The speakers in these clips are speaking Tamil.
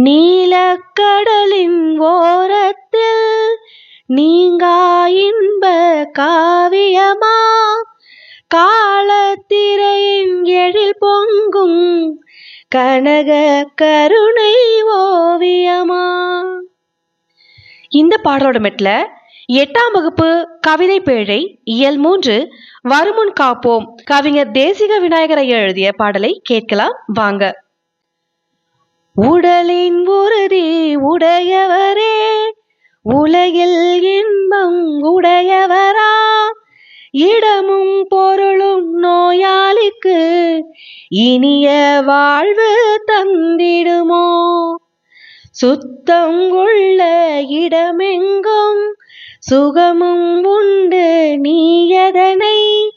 நீலக்கடலின் ஓரத்தில் நீங்கா இன்ப காவியமா? காலத்திரையின் எழில் பொங்கும் கனக கருணை ஓவியமா? இந்த பாடலோட மெட்ல எட்டாம் வகுப்பு கவிதை பேழை இயல் மூன்று வருமுன் காப்போம். கவிஞர் தேசிக விநாயகரை எழுதிய பாடலை கேட்கலாம். வாங்க. உடலின் உறுதி உடையவரே உலகில் இன்பம் உடையவரா. இடமும் பொருளும் நோயாளிக்கு இனிய வாழ்வு தந்திடுமோ. சுத்தம் உள்ள இடமெங்கும் சுகமும் உண்டு நீ நீயதனை.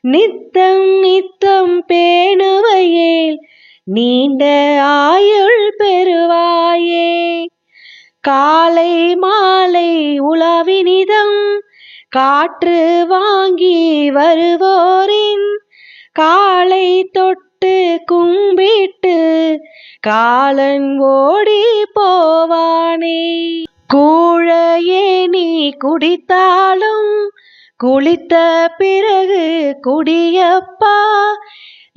நித்தம் நித்தம் பேணுவையேல் நீண்ட ஆயுள் பெறுவாயே. காலை மாலை உலாவினிதம் காற்று வாங்கி வருவோரின் காலை தொட்டு கும்பிட்டு காலன் ஓடி போவானே. கூழையே நீ குடித்தாலும் குளித்த பிறகு குடியப்பா.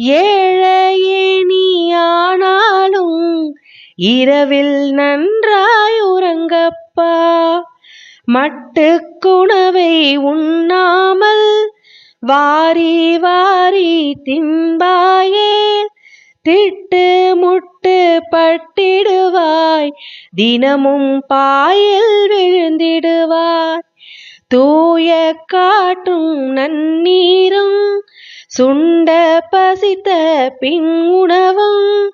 ஏழையே நீ ஆனாலும் இரவில் நன்றாய் உறங்கப்பா. மட்டுக்குணவை உண்ணாமல் வாரி வாரி தின்பாயே திட்டு முட்டு பட்டிடுவாய். தினமும் பாயில் விழுந்திடுவாய். தூய காட்டும் நன்னீரும் சுண்ட பசித்த பின் உணவும்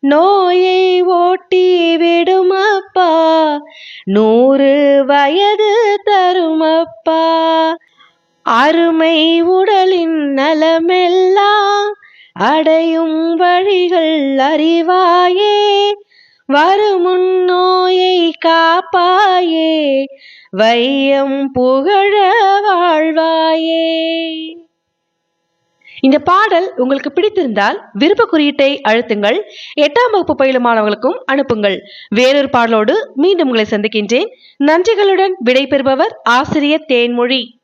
நோயை ஓட்டி விடுமப்பா. நூறு வயது தருமப்பா. அருமை உடலின் நலமெல்லாம் அடையும் வழிகள் அறிவாயே. வருமுன் நோயை காப்பாயே. வையம் புகழ வாழ்வாயே. இந்த பாடல் உங்களுக்கு பிடித்திருந்தால் விருப்ப குறியீட்டை அழுத்துங்கள். எட்டாம் வகுப்பு பயிலும் மாணவர்களுக்கும் அனுப்புங்கள். வேறொரு பாடலோடு மீண்டும் உங்களை சந்திக்கின்றேன். நன்றிகளுடன் விடைபெறுபவர் ஆசிரியர் தேன்மொழி.